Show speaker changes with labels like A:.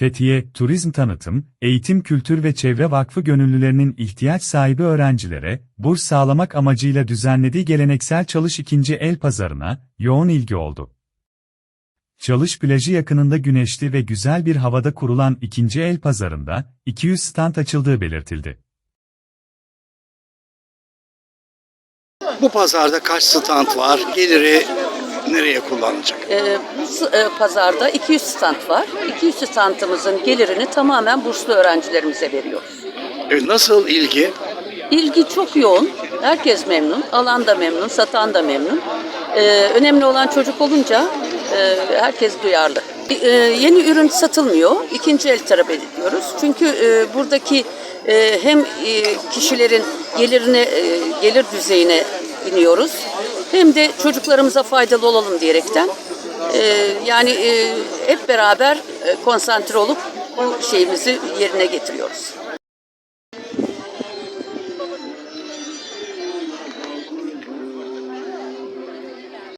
A: Fethiye, Turizm Tanıtım, Eğitim Kültür ve Çevre Vakfı gönüllülerinin ihtiyaç sahibi öğrencilere, burs sağlamak amacıyla düzenlediği geleneksel Çalış ikinci el pazarına, yoğun ilgi oldu. Çalış plajı yakınında güneşli ve güzel bir havada kurulan ikinci el pazarında, 200 stand açıldığı belirtildi.
B: Bu pazarda kaç stand var? Geliri nereye kullanılacak?
C: Ee, bu e, pazarda 200 stand var. 200 standımızın gelirini tamamen burslu öğrencilerimize veriyoruz.
B: E, Nasıl ilgi?
C: İlgi çok yoğun. Herkes memnun. Alan da memnun, satan da memnun. Ee, önemli olan çocuk olunca e, herkes duyarlı. Ee, yeni ürün satılmıyor. İkinci el talep ediyoruz. Çünkü e, buradaki e, hem e, kişilerin gelirine, e, gelir düzeyine iniyoruz. Hem de çocuklarımıza faydalı olalım diyerekten. e, yani e, hep beraber e, konsantre olup bu şeyimizi yerine getiriyoruz.